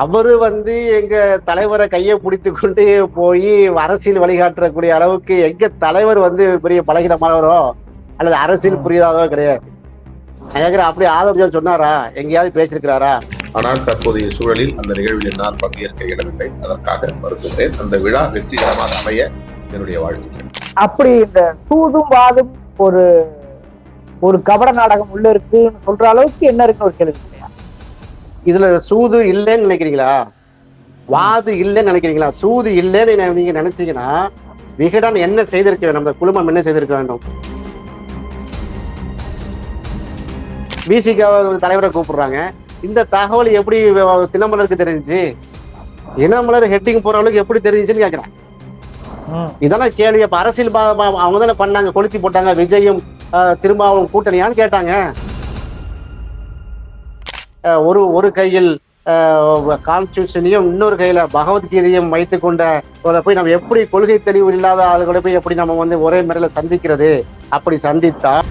அவரு வந்து எங்க தலைவரை கையை பிடித்து கொண்டு போய் அரசியல் வழிகாட்டக்கூடிய அளவுக்கு எங்க தலைவர் வந்து பெரிய பலகீனமானவரோ அல்லது அரசியல் புரியாதவரோ கிடையாது. கேட்கிறேன் அப்படி ஆதரவு சொன்னாரா? எங்கேயாவது பேசியிருக்கிறாரா? ஆனால் தற்போதைய சூழலில் அந்த நிகழ்வில் நான் பங்கேற்க இடமில்லை. அதற்காக மறுக்கின்றேன். அந்த விழா வெற்றிகரமாக அமைய என்னுடைய வாழ்த்துக்கள். அப்படி இந்த சூதும் வாதும் ஒரு ஒரு கபட நாடகம் உள்ள இருக்குன்னு சொல்ற அளவுக்கு என்ன இருக்குன்னு ஒரு கேள்வி. இதுல சூது இல்லைன்னு நினைக்கிறீங்களா? வாது இல்லைன்னு நினைக்கிறீங்களா? சூது இல்லைன்னு நீங்க நினைச்சீங்கன்னா விகடன் என்ன செய்திருக்க வேண்டும்? அந்த குழுமம் என்ன செய்திருக்க வேண்டும்? விசிக தலைவரை கூப்பிடுறாங்க. இந்த தகவல் எப்படி தினமலருக்கு தெரிஞ்சுச்சு? தினமலர் ஹெட்டிங் போற அளவுக்கு எப்படி தெரிஞ்சுன்னு கேட்கிறேன் இதெல்லாம் கேள்வி. அப்ப அரசியல் அவங்க தானே பண்ணாங்க கொளுத்தி போட்டாங்க விஜயும் ஆஹ், திருமாவளவன் கூட்டணியான்னு கேட்டாங்க. ஒரு ஒரு கையில் கான்ஸ்டியூஷனையும் இன்னொரு கையில பகவத்கீதையும் வைத்து கொண்ட போய் நம்ம எப்படி கொள்கை தெளிவு இல்லாத ஆளுகளை போய் எப்படி நம்ம வந்து ஒரே முறையில சந்திக்கிறது? அப்படி சந்தித்தா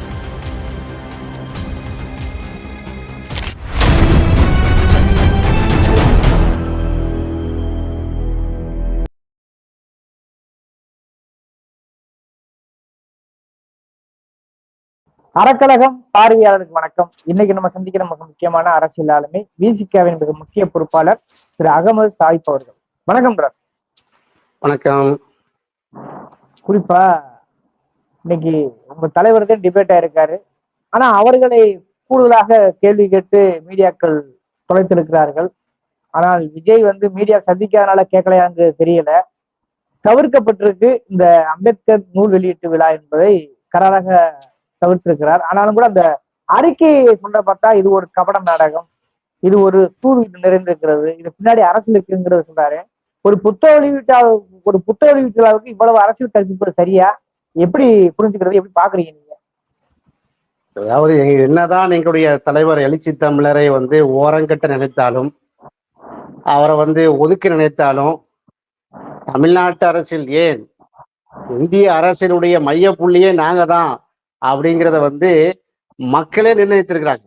அறக்கழகம் பார்வையாளருக்கு வணக்கம். இன்னைக்கு நம்ம சந்திக்கிற மிக முக்கியமான அரசியல் ஆளுமை விசிகாவின் மிக முக்கிய பொறுப்பாளர் திரு அகமது சாயிப் அவர்கள். வணக்கம் சார் வணக்கம். குறிப்பா இன்னைக்கு உங்க தலைவர் தான் டிபேட் ஆயிருக்காரு ஆனா அவர்களை கூடுதலாக கேள்வி கேட்டு மீடியாக்கள் தொலைத்திருக்கிறார்கள். ஆனால் விஜய் வந்து மீடியா சந்திக்காதனால கேட்கலையான்னு தெரியல. தவிர்க்கப்பட்டிருக்கு இந்த அம்பேத்கர் நூல் வெளியீட்டு விழா என்பதை கராராக தவிர்த்திருக்கிறார். ஆனாலும் கூட அந்த அறிக்கையை சொல்ற பார்த்தா இது ஒரு கபட நாடகம். இது ஒரு தூது நிறைந்திருக்கிறது. இது பின்னாடி அரசியல் இருக்குங்கிறது சொல்றாரு. ஒரு புத்தக வெளியீட்டா ஒரு புத்தக வெளியீட்டு இவ்வளவு அரசியல் கற்பிப்பது சரியா? எப்படி புரிஞ்சுக்கிறது? எப்படி பாக்குறீங்க நீங்க? அதாவது என்னதான் எங்களுடைய தலைவர் எழுச்சி தமிழரை வந்து ஓரங்கட்ட நினைத்தாலும் அவரை வந்து ஒதுக்க நினைத்தாலும் தமிழ்நாட்டு அரசியல் ஏன்? இந்திய அரசியலுடைய மைய புள்ளியே நாங்க தான் அப்படிங்கிறத வந்து மக்களே நிர்ணயித்திருக்கிறாங்க.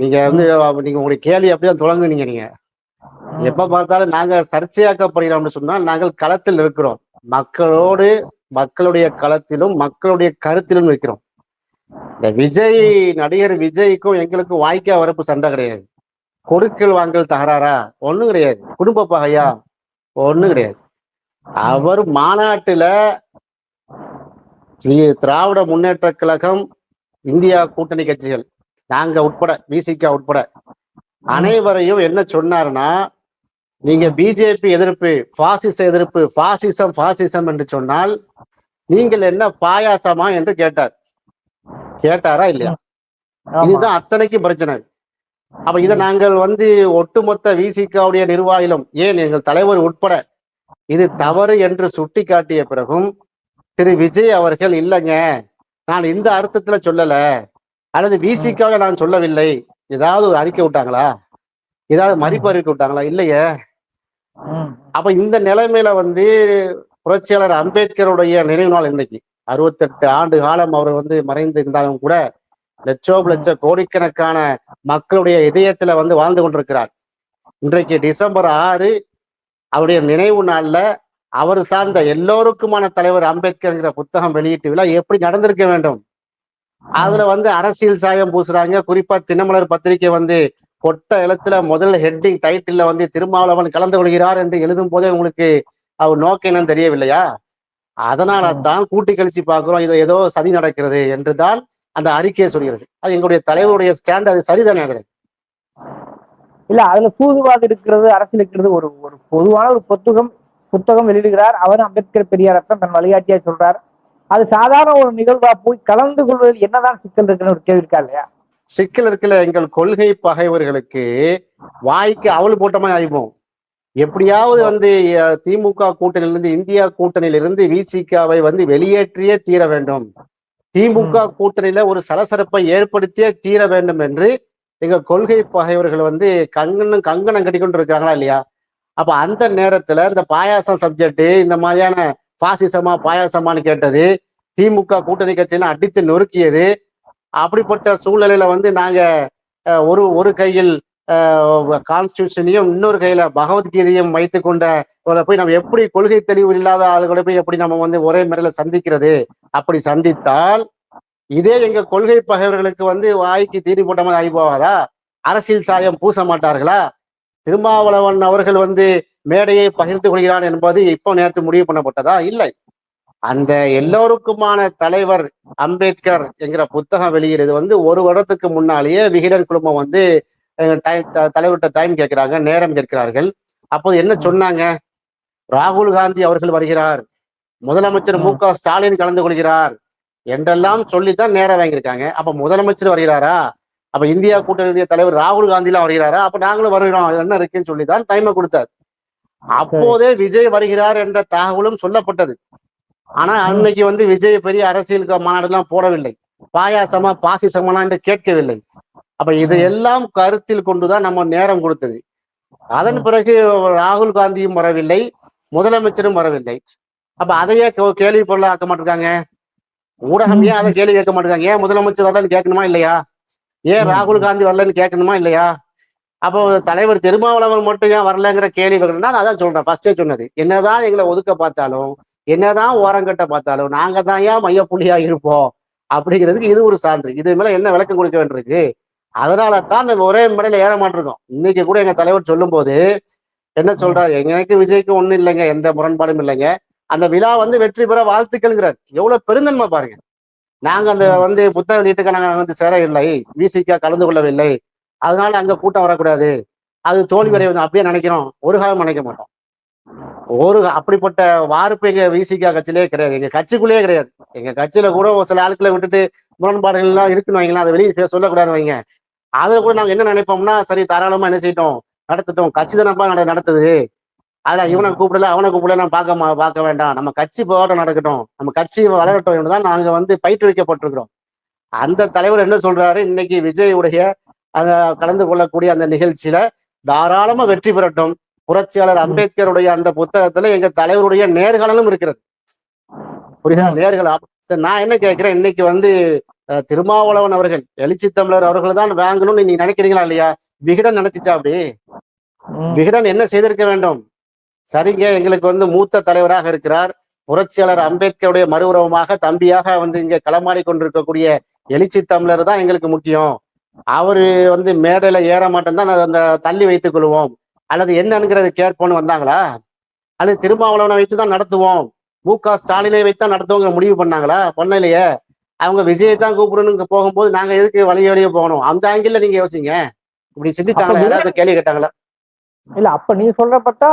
நீங்க வந்து நீங்க உங்களுடைய கேள்வி அப்படிதான் தொடங்குனீங்க நீங்க. எப்ப பார்த்தாலும் நாங்க சர்ச்சையாக்கப்படுகிறோம்னு சொன்னால் நாங்கள் களத்தில் இருக்கிறோம் மக்களோடு மக்களுடைய களத்திலும் மக்களுடைய கருத்திலும் இருக்கிறோம் இந்த விஜய் நடிகர் விஜய்க்கும் எங்களுக்கும் வாய்க்கா வரப்பு சண்டை கிடையாது. கொடுக்கல் வாங்கல் தகராறா? ஒண்ணும் கிடையாது. குடும்ப பகையா ஒண்ணும் கிடையாது. அவர் மாநாட்டுல திராவிட முன்னேற்ற கழகம் இந்தியா கூட்டணி கட்சிகள். நாங்க உட்பட பிசிகா உட்பட. அனைவரையும் என்ன சொன்னாருன்னா நீங்க பிஜேபி எதிர்ப்பு பாசிச எதிர்ப்பு பாசிசம் பாசிசம் என்று சொன்னால் நீங்கள் என்ன பாயாசமா என்று கேட்டார். கேட்டாரா இல்லையா. இதுதான் அத்தனைக்கும் பிரச்சனை. அப்ப இதை நாங்கள் வந்து ஒட்டுமொத்த விசிகாவுடைய நிர்வாகிலும் ஏன் எங்கள் தலைவர் உட்பட இது தவறு என்று சுட்டி காட்டிய பிறகும் திரு விஜய் அவர்கள் இல்லைங்க. நான் இந்த அர்த்தத்துல சொல்லல. அல்லது விசிக்காக நான் சொல்லவில்லை. ஏதாவது ஒரு அறிக்கை விட்டாங்களா? ஏதாவது மதிப்பு அறிக்கை விட்டாங்களா? இல்லையே. அப்ப இந்த நிலைமையில வந்து புரட்சியாளர் அம்பேத்கருடைய நினைவு நாள் இன்னைக்கு. அறுபத்தெட்டு ஆண்டு காலம் அவர் வந்து மறைந்து இருந்தாலும் கூட லட்சோ லட்ச கோடிக்கணக்கான மக்களுடைய இதயத்துல வந்து வாழ்ந்து கொண்டிருக்கிறார். இன்றைக்கு டிசம்பர் ஆறு அவருடைய நினைவு நாள்ல அவர் சார்ந்த எல்லோருக்குமான தலைவர் அம்பேத்கர்ங்கிற புத்தகம் வெளியீட்டு விழா எப்படி நடந்திருக்க வேண்டும்? அதுல வந்து அரசியல் சாயம் பூசுறாங்க. குறிப்பா தினமலர் பத்திரிகை வந்து கொட்ட எழுத்துல முதல் ஹெட்டிங் டைட்டில்ல வந்து திருமாவளவன் கலந்து கொள்கிறார் என்று எழுதும் போதே உங்களுக்கு அவர் நோக்கம் என்னன்னு தெரியவில்லையா? அதனால தான் கூட்டி கழிச்சு பார்க்கிறோம். இது ஏதோ சதி நடக்கிறது என்று தான் அந்த அறிக்கையை சொல்கிறது. அது எங்களுடைய தலைவருடைய ஸ்டாண்ட் அது சரிதானே அதுல இல்ல அதுல சூதுவாது இருக்கிறது அரசியல் இருக்கிறது ஒரு ஒரு பொதுவான ஒரு புத்தகம். புத்தகம் வெளியிடுகிறார் அவர் அம்பேத்கர் பெரியார் அர்த்தம் தன் வழிகாட்டியா சொல்றார். அது சாதாரண ஒரு நிகழ்வா போய் கலந்து கொள்வதில் என்னதான் சிக்கல் இருக்குன்னு ஒரு கேள்வி இருக்கா இல்லையா? சிக்கல் இருக்குல்ல எங்கள் கொள்கை பகைவர்களுக்கு வாய்க்கு அவள் போட்டமா ஆயிப்போம். எப்படியாவது வந்து திமுக கூட்டணியிலிருந்து இந்தியா கூட்டணியிலிருந்து விசிகாவை வந்து வெளியேற்றியே தீர வேண்டும். திமுக கூட்டணியில ஒரு சலசலப்பை ஏற்படுத்தியே தீர வேண்டும் என்று எங்க கொள்கை பகைவர்கள் வந்து கங்கணம் கங்கணம் கட்டி கொண்டு இருக்காங்களா இல்லையா? அப்ப அந்த நேரத்துல இந்த பாயாசம் சப்ஜெக்ட் இந்த மாதிரியான பாசிசமா பாயாசமான்னு கேட்டது திமுக கூட்டணி கட்சியெல்லாம் அடித்து நொறுக்கியது. அப்படிப்பட்ட சூழ்நிலையில வந்து நாங்க ஒரு ஒரு கையில் கான்ஸ்டியூஷனையும் இன்னொரு கையில பகவத்கீதையும் வைத்து கொண்ட போய் நம்ம எப்படி கொள்கை தெளிவு இல்லாத ஆளுகளை போய் எப்படி நம்ம வந்து ஒரே முறையில சந்திக்கிறது? அப்படி சந்தித்தால் இதே எங்க கொள்கை பகைவர்களுக்கு வந்து வாய்க்கு தீனி போட்ட மாதிரி ஆகி போகாதா? அரசியல் சாயம் பூச மாட்டார்களா? திருமாவளவன் அவர்கள் வந்து மேடையை பகிர்ந்து கொள்கிறான் என்பது இப்போ நேற்று முடிவு பண்ணப்பட்டதா? இல்லை. அந்த எல்லோருக்குமான தலைவர் அம்பேத்கர் என்கிற புத்தகம் வெளியிடுது. வந்து ஒரு வருடத்துக்கு முன்னாலேயே விகிடன் குழுமம் வந்து அஹ், த- தலைவர்கிட்ட டைம் கேட்கிறாங்க நேரம் கேட்கிறார்கள். அப்போது என்ன சொன்னாங்க? ராகுல் காந்தி அவர்கள் வருகிறார். முதலமைச்சர் மு க ஸ்டாலின் கலந்து கொள்கிறார். என்றெல்லாம் சொல்லித்தான் நேரம் வாங்கியிருக்காங்க. அப்ப முதலமைச்சர் வருகிறாரா? அப்ப இந்தியா கூட்டணியுடைய தலைவர் ராகுல் காந்திலாம் வருகிறாரா? அப்ப நாங்களும் வருகிறோம். என்ன இருக்குன்னு சொல்லிதான் டைமை கொடுத்தார். அப்போதே விஜய் வருகிறார் என்ற தகவலும் சொல்லப்பட்டது. ஆனா அன்னைக்கு வந்து விஜய் பெரிய அரசியல் மாநாடு எல்லாம் போடவில்லை. பாயாசமா பாசிசமா என்று கேட்கவில்லை. அப்ப இதையெல்லாம் கருத்தில் கொண்டுதான் நம்ம நேரம் கொடுத்தது. அதன் பிறகு ராகுல் காந்தியும் வரவில்லை. முதலமைச்சரும் வரவில்லை. அப்ப அதையே கே- கேள்வி பொருளா ஆக்க மாட்டிருக்காங்க. ஊடகம் ஏன் அதை கேள்வி கேட்க மாட்டிருக்காங்க? ஏன் முதலமைச்சர் வரலன்னு கேட்கணுமா இல்லையா? ஏன் ராகுல் காந்தி வரலன்னு கேட்கணுமா இல்லையா? அப்போ தலைவர் திருமாவளவன் மட்டும் ஏன் வரலங்கிற கேள்வி நான் அதான் சொல்றேன். ஃபர்ஸ்டே சொன்னது. என்னதான் எங்களை ஒதுக்க பார்த்தாலும் என்னதான் ஓரங்கட்ட பார்த்தாலும் நாங்க தான் ஏன் மையப்புள்ளியா இருப்போம்? அப்படிங்கிறதுக்கு இது ஒரு சான்று. இது மேல என்ன விளக்கம் கொடுக்க வேண்டியிருக்கு? அதனால தான் நம்ம ஒரே முறையில ஏற மாட்டிருக்கோம். இன்னைக்கு கூட எங்க தலைவர் சொல்லும் போது என்ன சொல்றாரு? எனக்கு விஜய்க்கு ஒண்ணும் இல்லைங்க எந்த முரண்பாடும் இல்லைங்க. அந்த விழா வந்து வெற்றி பெற வாழ்த்துக்கள்ங்கிறார். எவ்வளவு பெருந்தன்மை பாருங்க. நாங்க அந்த வந்து புத்தக வெளியீட்டுக்கு நாங்க வந்து சேர இல்லை விசிகா கலந்து கொள்ளவில்லை. அதனால அங்க கூட்டம் வரக்கூடாது. அது தோல்வி அடைவது அப்படியே நினைக்கிறோம். ஒரு காலம் நினைக்க மாட்டோம். ஒரு அப்படிப்பட்ட வார்ப்பு எங்க விசிகா கட்சியிலே கிடையாது. எங்க கட்சிக்குள்ளேயே கிடையாது. எங்க கட்சியில கூட ஒரு சில ஆட்களை விட்டுட்டு முரண்பாடுகள் எல்லாம் இருக்குன்னு வைங்களேன். அதை வெளியே பேச சொல்லக்கூடாதுன்னு வைங்க. அதுல கூட நாங்க என்ன நினைப்போம்னா சரி தாராளமா என்ன செய்யட்டோம்? நடத்தட்டும். கட்சி தானப்பா நட நடத்துது. அதுல இவனை கூப்பிடல அவனை கூப்பிடல நான் பார்க்க பார்க்க வேண்டாம். நம்ம கட்சி போராட்டம் நடக்கட்டும். நம்ம கட்சி வளரட்டும் என்றுதான் நாங்க வந்து பயிற்றுவிக்கப்பட்டிருக்கிறோம். அந்த தலைவர் என்ன சொல்றாரு? இன்னைக்கு விஜய் உடைய அந்த கலந்து கொள்ளக்கூடிய அந்த நிகழ்ச்சியில தாராளமா வெற்றி பெறட்டும். புரட்சியாளர் அம்பேத்கருடைய அந்த புத்தகத்துல எங்க தலைவருடைய நேர்காணலும் இருக்கிறது. புரியுதா? நேர்கள் சரி, நான் என்ன கேட்கிறேன்? இன்னைக்கு வந்து திருமாவளவன் அவர்கள் எழுச்சி தமிழர் அவர்கள் தான் வாங்கணும்னு நீங்க நினைக்கிறீங்களா இல்லையா? விகடன் நடத்திச்சா அப்படி. விகடன் என்ன செய்திருக்க வேண்டும்? சரிங்க எங்களுக்கு வந்து மூத்த தலைவராக இருக்கிறார். புரட்சியாளர் அம்பேத்கருடைய மறு உருவமாக தம்பியாக வந்து இங்க களமாடி கொண்டிருக்கக்கூடிய எழுச்சி தமிழர் தான் எங்களுக்கு முக்கியம். அவரு வந்து மேடையில ஏற மாட்டோம் தான் அந்த தள்ளி வைத்துக் கொள்வோம். அல்லது என்னங்கிறது கேட்போம்னு வந்தாங்களா? அல்லது திருமாவளவனை வைத்து தான் நடத்துவோம். மு க ஸ்டாலினை வைத்து தான் நடத்துவோங்கிற முடிவு பண்ணாங்களா? பண்ணலையே. அவங்க விஜயை தான் கூப்பிடணுங்க போகும்போது நாங்க எதுக்கு வழிய வழியே போகணும்? அந்த ஆங்கிள் நீங்க யோசிங்க. இப்படி சிந்தித்தாங்களா? யாராவது கேள்வி கேட்டாங்களா? இல்ல அப்ப நீ சொல்றப்பட்டா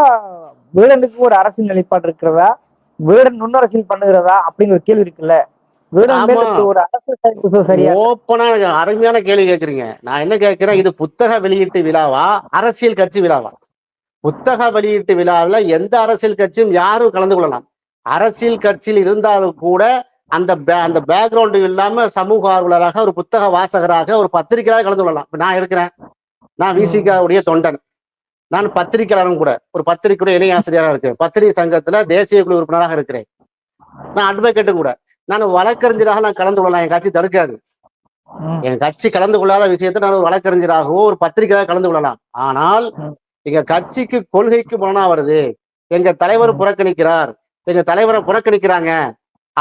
வீடனுக்கு ஒரு அரசியல் நிலைப்பாடு இருக்கிறதா? வீடன் நுண்ணரசியல் பண்ணுகிறதா? அப்படிங்கிற ஒரு கேள்வி இருக்குல்ல அருமையான கேள்வி கேக்குறீங்க. நான் என்ன கேட்கிறேன் இது புத்தக வெளியீட்டு விழாவா? அரசியல் கட்சி விழாவா? புத்தக வெளியீட்டு விழாவில் எந்த அரசியல் கட்சியும் யாரும் கலந்து கொள்ளலாம். அரசியல் கட்சியில் இருந்தாலும் கூட அந்த அந்த பேக்ரவுண்டு இல்லாம சமூக ஆர்வலராக ஒரு புத்தக வாசகராக ஒரு பத்திரிகையாக கலந்து கொள்ளலாம். நான் இருக்கிறேன். நான் விசிகாவுடைய தொண்டன். நான் பத்திரிகையாளரும் கூட ஒரு பத்திரிகையுடைய இணை ஆசிரியராக இருக்கிறேன். பத்திரிகை சங்கத்துல தேசிய குழு உறுப்பினராக இருக்கிறேன். நான் அட்வொகேட்டும் கூட. நான் வழக்கறிஞராக நான் கலந்து கொள்ளலாம். என் கட்சி தடுக்காது. என் கட்சி கலந்து கொள்ளாத விஷயத்தை நான் ஒரு வழக்கறிஞராகவோ ஒரு பத்திரிகையாக கலந்து கொள்ளலாம். ஆனால். எங்க கட்சிக்கு கொள்கைக்கு முரணா வருது. எங்க தலைவர். புறக்கணிக்கிறார். எங்க தலைவரை புறக்கணிக்கிறாங்க.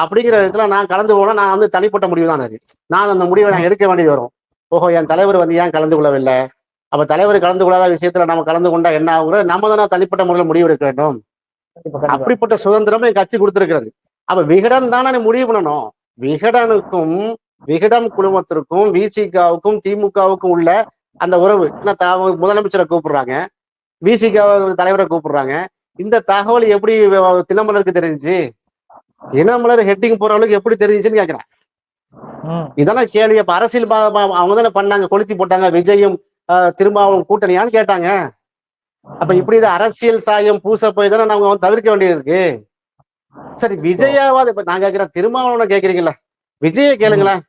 அப்படிங்கிற இடத்துல நான் கலந்து கொள்ள நான் வந்து தனிப்பட்ட முடிவு தான் அது. நான் அந்த முடிவை நான் எடுக்க வேண்டியது வரும். ஓஹோ என் தலைவர் வந்து ஏன் கலந்து கொள்ளவில்லை? அப்ப தலைவர் கலந்து கொள்ளாத விஷயத்துல நம்ம கலந்து கொண்டா என்ன ஆகுங்கிறது நம்ம தானே தனிப்பட்ட முறையில் முடிவு எடுக்க வேண்டும். அப்படிப்பட்ட சுதந்திரமும் என் கட்சி கொடுத்திருக்கிறது. அப்ப விகடன் தானே முடிவு பண்ணணும். விகடனுக்கும் விகடன் குழுமத்திற்கும் விசிகாவுக்கும் திமுகவுக்கும் உள்ள அந்த உறவு. என்ன த- முதலமைச்சரை கூப்பிடுறாங்க. விசிக தலைவரை கூப்பிடுறாங்க. இந்த தகவல் எப்படி தினமலருக்கு தெரிஞ்சுச்சு? தினமலர் ஹெட்டிங் போறவங்களுக்கு எப்படி தெரிஞ்சுன்னு கேக்குறேன். இதெல்லாம் கேள்வி. அப்ப அரசியல் அவங்க தானே பண்ணாங்க கொளுத்தி போட்டாங்க. விஜயும் திருமாவளவன் கூட்டணியான்னு கேட்டாங்க. அப்ப இப்படி இது அரசியல் சாயம் பூச போய் தானே நாங்க தவிர்க்க வேண்டியது இருக்கு. சரி விஜயாவது இப்ப நான் கேட்கிறேன் திருமாவளவனை கேக்குறீங்களா விஜய கேளுங்களேன்.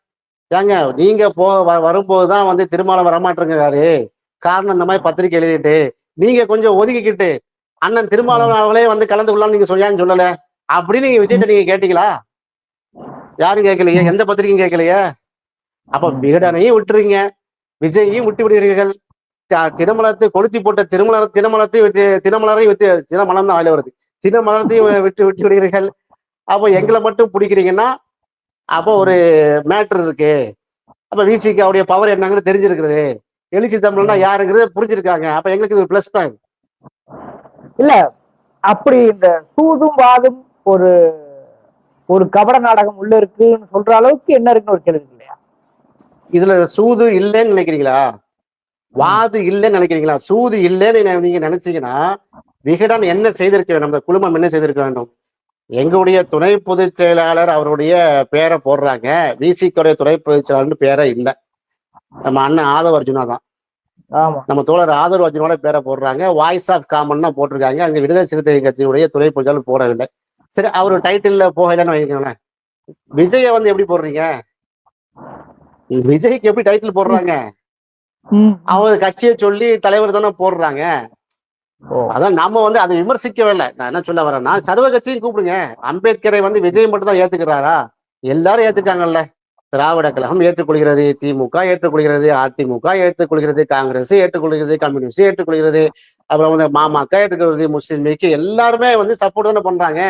ஏங்க நீங்க போ வ- வரும்போதுதான் வந்து திருமாவளவன் வரமாட்டேங்கிறாரு. காரணம் இந்த மாதிரி பத்திரிக்கை எழுதிட்டு நீங்க கொஞ்சம் ஒதுக்கிக்கிட்டு அண்ணன் திருமாவளவன் அவங்களே வந்து கலந்து கொள்ளலாம் நீங்க சொல்லியான்னு சொல்லல. அப்படின்னு நீங்க விஜய்கிட்ட நீங்க கேட்டீங்களா? யாரும் கேட்கலையே? எந்த பத்திரிக்கையும் கேட்கலையே? அப்ப விகடனையும் விட்டுறீங்க. விஜயையும் விட்டு விடுகிறீர்கள். த- தினமலத்தை கொளுத்தி போட்ட திருமலர் தினமலத்தை விட்டு தினமலரை விட்டு தினமலம் தான் ஆயில வருது. தினமலத்தையும் விட்டு விட்டு விடுகிறீர்கள். அப்போ எங்களை மட்டும் பிடிக்கிறீங்கன்னா அப்போ ஒரு மேட்ரு இருக்கு. அப்ப விசிகாவுடைய பவர் என்னங்கிறது தெரிஞ்சிருக்கிறது. எழுச்சி தமிழ்னா யாருங்கிறது புரிஞ்சிருக்காங்க. அப்ப எங்களுக்கு இது பிளஸ் தான் இல்ல அப்படி இந்த சூதும் வாதும் ஒரு ஒரு கபட நாடகம் உள்ள இருக்குன்னு சொல்ற அளவுக்கு என்ன இருக்குன்னு ஒரு கேள்வி இதுல சூது இல்லைன்னு நினைக்கிறீங்களா? வாது இல்லைன்னு நினைக்கிறீங்களா? சூது இல்லைன்னு நீங்க நினைச்சீங்கன்னா விகடன் என்ன செய்திருக்க வேண்டும்? அந்த குழுமம் என்ன செய்திருக்க வேண்டும்? எங்களுடைய துணை பொதுச் செயலாளர் அவருடைய பேரை போடுறாங்க. விசிக்குடைய துணை பொதுச் செயலாளர்னு பேரே இல்லை. நம்ம அண்ணன் ஆதவ அர்ஜுனா தான். நம்ம தோழர் ஆதரவு அர்ஜுனோட பேரை போடுறாங்க. வாய்ஸ் ஆஃப் காமன் தான் போட்டிருக்காங்க. அங்க விடுதலை சிறுத்தை கட்சியுடைய துணை பொதுச் போடவில்லை. சரி அவர் டைட்டில்ல போகலன்னு வைங்களேன். விஜய வந்து எப்படி போடுறீங்க? விஜய்க்கு எப்படி டைட்டில் போடுறாங்க. அவங்க கட்சியை சொல்லி தலைவர் தானே போடுறாங்க. அதான் நாம வந்து அதை விமர்சிக்கவே இல்லை. நான் என்ன சொல்ல வரேன்னா சர்வ கட்சியும் கூப்பிடுங்க. அம்பேத்கரை வந்து விஜய் மட்டும் தான் ஏத்துக்கிறாரா? எல்லாரும் ஏத்துக்காங்கல்ல திராவிட கழகம் ஏற்றுக்கொள்கிறது திமுக ஏற்றுக்கொள்கிறது அதிமுக ஏற்றுக்கொள்கிறது காங்கிரஸ் ஏற்றுக்கொள்கிறது கம்யூனிஸ்ட் ஏற்றுக்கொள்கிறது அப்புறம் வந்து மாமாக்க ஏற்றுக்கொள்கிறது முஸ்லீம் லீக். எல்லாருமே வந்து சப்போர்ட் தானே பண்றாங்க.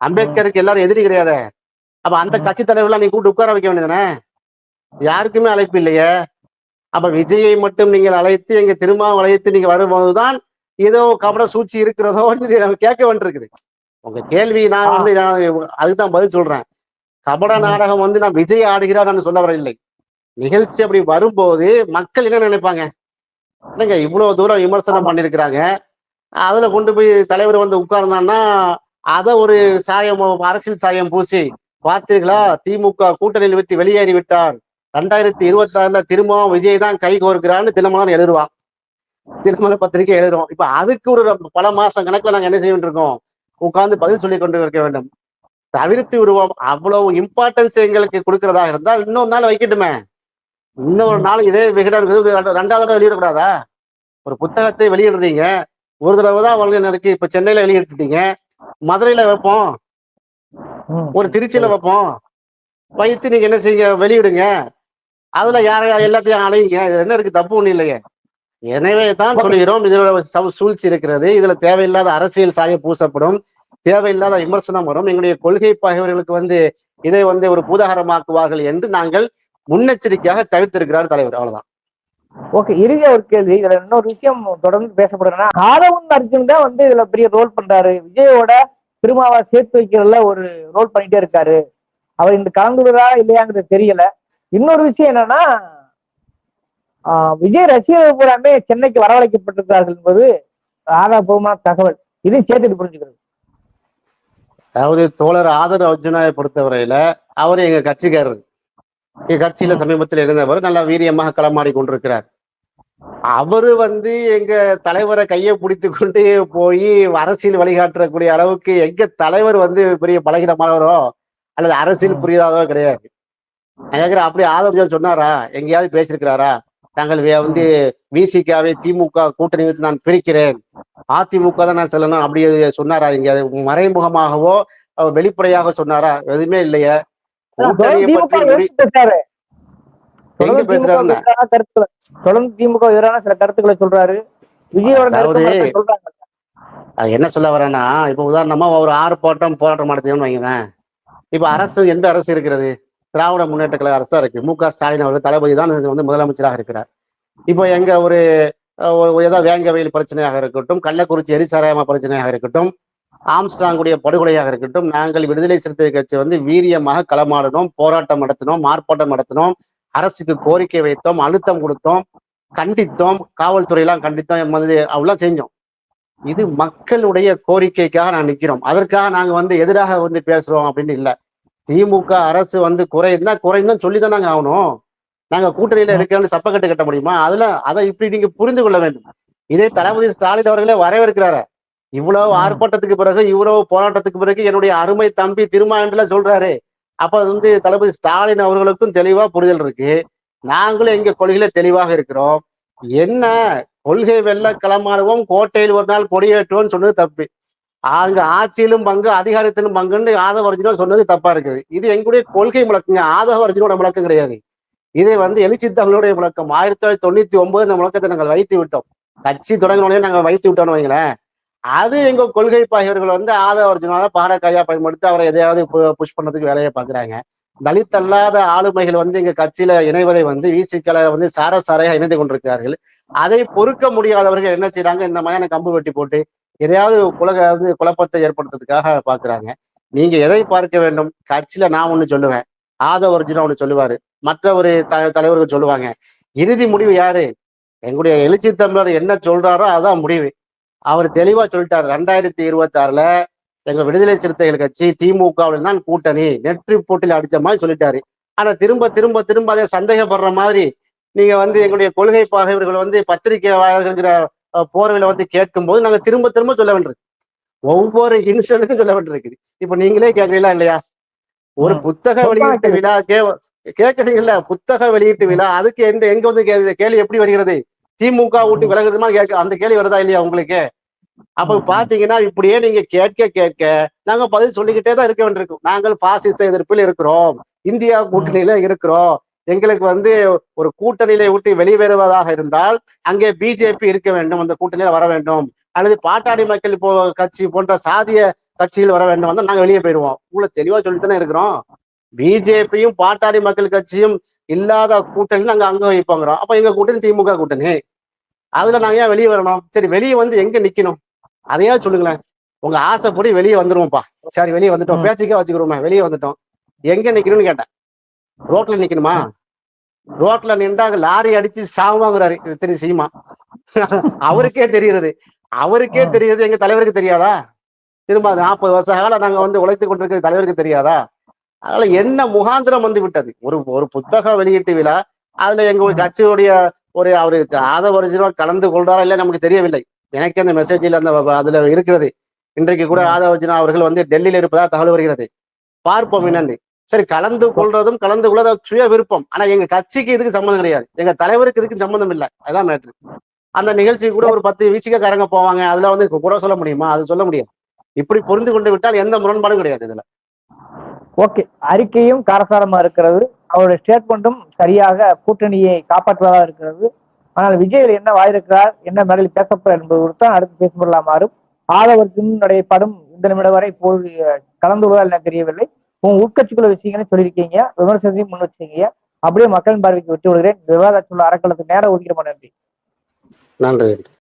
அம்பேத்கருக்கு எல்லாரும் எதிரி கிடையாது. அப்ப அந்த கட்சி தலைவர்லாம் நீ கூப்பிட்டு உட்கார வைக்க வேண்டியதானே யாருக்குமே அழைப்பு இல்லையே? அப்ப விஜயை மட்டும் நீங்கள் அழைத்து எங்க திரும்ப அழைத்து நீங்க வரும்போதுதான் ஏதோ கபட சூழ்ச்சி இருக்கிறதோ நம்ம கேட்க வேண்டியிருக்குது உங்க கேள்வி நான் வந்து நான் அதுதான் பதில் சொல்றேன். கபட நாடகம் வந்து நான் விஜய் ஆடுகிறார் நான் சொல்ல வரவில்லை. நிகழ்ச்சி அப்படி வரும்போது மக்கள் என்ன நினைப்பாங்க? என்னங்க இவ்வளவு தூரம் விமர்சனம் பண்ணிருக்கிறாங்க அதுல கொண்டு போய் தலைவர் வந்து உட்கார்ந்தான்னா அத ஒரு சாயம் அரசியல் சாயம் பூசி பார்த்தீர்களா? திமுக கூட்டணியில் விட்டு வெளியேறி விட்டார் ரெண்டாயிரத்தி இருபத்தி ஆறுல திரும்பவும் விஜய் தான் கை கோர்க்கிறான்னு தினமலர் எழுதுவான் தினமலர் பத்திரிகை எழுதுறோம் இப்ப அதுக்கு ஒரு பல மாசம் கணக்குல நாங்க என்ன செய்ய வேண்டியிருக்கோம்? உட்கார்ந்து பதில் சொல்லி கொண்டு இருக்க வேண்டும். தவிர்த்து விடுவோம். அவ்வளவு இம்பார்ட்டன்ஸ் எங்களுக்கு கொடுக்கறதா இருந்தால் இன்னொரு நாள் வைக்கட்டுமே. இன்னொரு நாள் இதே விகடன் ரெண்டாவது தடவை வெளியிடக்கூடாதா? ஒரு புத்தகத்தை வெளியிடுறீங்க. ஒரு தடவை தான் வந்து இருக்கு இப்ப சென்னையில வெளியிட்டுட்டீங்க மதுரையில வைப்போம். ஒரு திருச்சியில வைப்போம். வைத்து நீங்க என்ன செய்யுங்க? வெளியிடுங்க. அதுல யார எல்லாத்தையும் அலையுங்க இது என்ன இருக்கு? தப்பு ஒண்ணும் இல்லையே. எனவே தான் சொல்லுகிறோம் சவு- சூழ்ச்சி இருக்கிறது இதுல தேவையில்லாத அரசியல் சாயம் பூசப்படும். தேவையில்லாத விமர்சனம் வரும். எங்களுடைய கொள்கை பகைவர்களுக்கு வந்து இதை வந்து ஒரு பூதாகரமாக்குவார்கள் என்று நாங்கள் முன்னெச்சரிக்கையாக தவிர்த்திருக்கிறார் தலைவர். அவ்வளவுதான். ஓகே இறுதியா ஒரு கேள்வி. இதுல இன்னொரு விஷயம் தொடர்ந்து பேசப்படுறதுன்னா ஆதவன் அர்ஜுன் தான் வந்து இதுல பெரிய ரோல் பண்றாரு. விஜயோட திருமாவா சேர்த்து வைக்கிறதுல ஒரு ரோல் பண்ணிட்டே இருக்காரு. அவர் இந்த கலந்துடுறா இல்லையாங்கிறது தெரியல. இன்னொரு விஷயம் என்னன்னா ஆஹ் விஜய் ரசிகர்கள் பூராமே சென்னைக்கு வரவழைக்கப்பட்டிருக்கிறார்கள் என்பது ஆதாரபூர்வமான தகவல். இதையும் சேர்த்துட்டு புரிஞ்சுக்கிறது அதாவது தோழர் ஆதர் அர்ஜுனாவை பொறுத்தவரையில அவர் எங்க கட்சிக்காரர். எங்க கட்சியில சமீபத்தில் இருந்தவர் நல்லா வீரியமாக களமாடி கொண்டிருக்கிறார். அவரு வந்து எங்க தலைவரை கையை பிடித்து கொண்டு போய் அரசியல் வழிகாட்டக்கூடிய அளவுக்கு எங்க தலைவர் வந்து பெரிய பலகீனமானவரோ அல்லது அரசியல் புரியாதவரோ கிடையாது. நான் கேட்கிறேன் அப்படி ஆதரவு சொன்னாரா? எங்கேயாவது பேசியிருக்கிறாரா? நாங்கள் வே- வந்து விசிகாவை திமுக கூட்டணி வைத்து நான் பிரிக்கிறேன். அதிமுக தான் நான் சொல்லணும் அப்படி சொன்னாரா? இங்க மறைமுகமாகவோ அவர் வெளிப்படையாக சொன்னாரா? எதுவுமே இல்லையே. தொடர்ந்து திமுக எதிரான சில கருத்துக்களை சொல்றாரு. விஜயோட என்ன சொல்ல வரேன்னா இப்ப உதாரணமா ஒரு ஆர்ப்பாட்டம் போராட்டம் நடத்தினோம்னு வைங்களேன். இப்ப அரசு எந்த அரசு இருக்கிறது? திராவிட முன்னேற்ற கழக அரசு இருக்கு. மு க ஸ்டாலின் அவர்கள் தளபதி தான் வந்து முதலமைச்சராக இருக்கிறார். இப்போ எங்க ஒரு ஏதாவது வேங்க ஏதோ பிரச்சனையாக இருக்கட்டும் கள்ளக்குறிச்சி எரிசாராயமா பிரச்சனையாக இருக்கட்டும் ஆம்ஸ்டாங்குடைய படுகொலையாக இருக்கட்டும் நாங்கள் விடுதலை சிறுத்தை கட்சி வந்து வீரியமாக களமாடினோம் போராட்டம் நடத்தினோம் ஆர்ப்பாட்டம் நடத்தினோம் அரசுக்கு கோரிக்கை வைத்தோம் அழுத்தம் கொடுத்தோம் கண்டித்தோம் காவல்துறையெல்லாம் கண்டித்தோம் வந்து அவ்வளோ செஞ்சோம். இது மக்களுடைய கோரிக்கைக்காக நான் நிற்கிறோம் அதற்காக நாங்கள் வந்து எதிராக வந்து பேசுறோம் அப்படின்னு இல்லை. திமுக அரசு வந்து குறைந்தா குறைந்தான் சொல்லிதான் நாங்க ஆகணும். நாங்க கூட்டணியில இருக்கோம்னு சப்பக்கட்டு கட்ட முடியுமா? அதுல அதை இப்படி நீங்க புரிந்து கொள்ள வேண்டும். இதே தளபதி ஸ்டாலின் அவர்களே வரவேற்கிறாரு. இவ்வளவு. ஆர்ப்பாட்டத்துக்கு பிறகு இவ்வளவு போராட்டத்துக்கு பிறகு என்னுடைய அருமை தம்பி திருமாண்டல சொல்றாரு. அப்ப அது வந்து தளபதி ஸ்டாலின் அவர்களுக்கும் தெளிவா புரிதல் இருக்கு. நாங்களும் எங்க கொள்கையில தெளிவாக இருக்கிறோம். என்ன கொள்கை வெல்ல களமாடுவோம் கோட்டையில் ஒரு நாள் கொடியேற்றுவோம் சொன்னது தப்பு. அங்க ஆட்சியிலும் பங்கு அதிகாரத்திலும் பங்குன்னு ஆதவ அர்ஜுனா சொன்னது தப்பா இருக்குது. இது எங்களுடைய கொள்கை முழக்கங்க. ஆதவ அர்ஜுனோட முழக்கம் கிடையாது. இதை வந்து எழுச்சி தமிழுடைய முழக்கம். ஆயிரத்தி தொள்ளாயிரத்தி தொண்ணூத்தி ஒன்பது இந்த முழக்கத்தை நாங்கள் வைத்து விட்டோம். கட்சி தொடங்கினோடனே நாங்கள் வைத்து விட்டோம்னு வைங்களேன். அது எங்க கொள்கை பாய்வர்கள் வந்து ஆதவ அர்ஜுனால பாடக்காயா பயன்படுத்தி அவரை எதையாவது புஷ் பண்ணதுக்கு வேலையை பாக்குறாங்க. தலித் அல்லாத ஆளுமைகள் வந்து எங்க கட்சியில இணைவதை வந்து விசிக்களை வந்து சார சாரையா இணைந்து கொண்டிருக்கிறார்கள். அதை பொறுக்க முடியாதவர்கள் என்ன செய்யறாங்க இந்த மாதிரியான கம்பு வெட்டி போட்டு எதையாவது உலக வந்து குழப்பத்தை ஏற்படுத்துறதுக்காக பாக்குறாங்க நீங்க எதை பார்க்க வேண்டும்? கட்சியில நான் ஒண்ணு சொல்லுவேன். ஆதவ அர்ஜுனா ஒண்ணு சொல்லுவாரு. மற்ற ஒரு த தலைவர்கள் சொல்லுவாங்க. இறுதி முடிவு யாரு? எங்களுடைய எழுச்சி தமிழர் என்ன சொல்றாரோ அதான் முடிவு. அவர் தெளிவா சொல்லிட்டாரு. ரெண்டாயிரத்தி இருபத்தி ஆறுல எங்க விடுதலை சிறுத்தைகள் கட்சி திமுகவுடன் தான் கூட்டணி. நெற்றி போட்டியில் அடிச்ச மாதிரி சொல்லிட்டாரு. ஆனா திரும்ப திரும்ப திரும்ப அதை சந்தேகப்படுற மாதிரி நீங்க வந்து எங்களுடைய கொள்கை பகைவர்கள் வந்து பத்திரிகையாளர்கள்ங்கிற போர்வையில வந்து கேட்கும் போது நாங்க திரும்ப திரும்ப சொல்ல வேண்டியிருக்கு. ஒவ்வொரு இன்சிடென்ட்டுக்கும் சொல்ல வேண்டியிருக்குது இப்ப நீங்களே கேட்கறீங்களா இல்லையா? ஒரு. புத்தக வெளியீட்டு விழா கே கேட்கறீங்கல்ல புத்தக வெளியீட்டு விழா அதுக்கு எந்த எங்க வந்து கேள்வி எப்படி வருகிறது? திமுக விட்டு விலகுதுமா கேட்க அந்த கேள்வி வருதா இல்லையா உங்களுக்கு? அப்ப. பாத்தீங்கன்னா இப்படியே நீங்க கேட்க கேட்க நாங்க பதில் சொல்லிக்கிட்டே தான் இருக்க வேண்டியிருக்கும். நாங்கள் பாசிச எதிர்ப்பில் இருக்கிறோம். இந்தியா கூட்டணியில இருக்கிறோம். எங்களுக்கு வந்து ஒரு கூட்டணியில விட்டு வெளியேறுவதாக இருந்தால் அங்கே பிஜேபி இருக்க வேண்டும் அந்த கூட்டணியில வர வேண்டும். அல்லது பாட்டாளி மக்கள் இப்போ கட்சி போன்ற சாதிய கட்சிகள் வர வேண்டும் வந்தா நாங்க வெளியே போயிடுவோம். உங்களை தெளிவா சொல்லிட்டு தானே இருக்கிறோம் பிஜேபியும் பாட்டாளி மக்கள் கட்சியும் இல்லாத கூட்டணி நாங்க அங்க வைப்போங்கிறோம். அப்ப எங்க கூட்டணி திமுக கூட்டணி. அதுல நாங்க ஏன் வெளியே வரணும்? சரி வெளியே வந்து எங்க நிக்கணும்? அதையா சொல்லுங்களேன். உங்க ஆசைப்படி வெளியே வந்துருவோம்ப்பா. சரி வெளியே வந்துட்டோம். பேச்சுக்கே வச்சுக்கிறோமே வெளியே வந்துட்டோம். எங்க நிக்கணும்னு கேட்டேன். ரோட்ல நிக்கணுமா? ரோட்ல நின்றா அங்க லாரி அடிச்சு சாவாங்கிறாரு இது தெரியும் சீமா அவருக்கே தெரியுறது அவருக்கே. தெரியுது எங்க தலைவருக்கு தெரியாதா? திரும்ப அது நாற்பது வருஷ காலம் நாங்க வந்து உழைத்து கொண்டிருக்கிற தலைவருக்கு தெரியாதா? அதனால என்ன முகாந்திரம் வந்து விட்டது. ஒரு ஒரு புத்தக வெளியீட்டு விழா. அதுல எங்க. கட்சியுடைய ஒரு அவரு ஆதவ ஒரிஜினல் கலந்து கொள்றாரா இல்ல நமக்கு தெரியவில்லை. எனக்கு அந்த மெசேஜில் அந்த அதுல இருக்கிறது. இன்றைக்கு கூட ம். ஆதவ அர்ஜுனா அவர்கள் வந்து டெல்லியில இருப்பதா தகவல் வருகிறது. பார்ப்போம். என்னன்னு. சரி கலந்து கொள்றதும் கலந்து கொள்ளாத சுய விருப்பம். ஆனா எங்க கட்சிக்கு இதுக்கு சம்மந்தம் கிடையாது. எங்க தலைவருக்கு இதுக்கு சம்மந்தம் இல்லை. அதான் மேட்ரு அந்த நிகழ்ச்சி கூட ஒரு பத்து வீச்சிக்காரங்க போவாங்க. அதுல வந்து கூட சொல்ல முடியுமா? அது சொல்ல முடியும் இப்படி புரிந்து கொண்டு விட்டால் எந்த முரண்பாடும் கிடையாது இதுல. ஓகே. அறிக்கையும் காரசாரமா இருக்கிறது. அவருடைய ஸ்டேட்மெண்ட்டும் சரியாக கூட்டணியை காப்பாற்றுவதாக இருக்கிறது. ஆனால் விஜய் என்ன வாயிருக்கிறார் என்ன மேடையில் பேசப்படுறார் என்பது குறித்தான் அடுத்து பேசப்படலாமாறும் ஆதவர்த்தினுடைய படம் இந்த நிமிடம் வரை போல் கலந்து கொள்வதால் எனக்கு தெரியவில்லை. உங்க உட்கட்சிக்குள்ள விஷயங்கன்னு சொல்லியிருக்கீங்க விமர்சனத்தையும் முன் வச்சிருக்கீங்க. அப்படியே மக்களின் பார்வைக்கு விட்டு விடுகிறேன். விவாதத்துள்ள அறக்களத்துக்கு அறக்கலத்துக்கு நேரம் ஒதுக்கிற நன்றி நன்றி.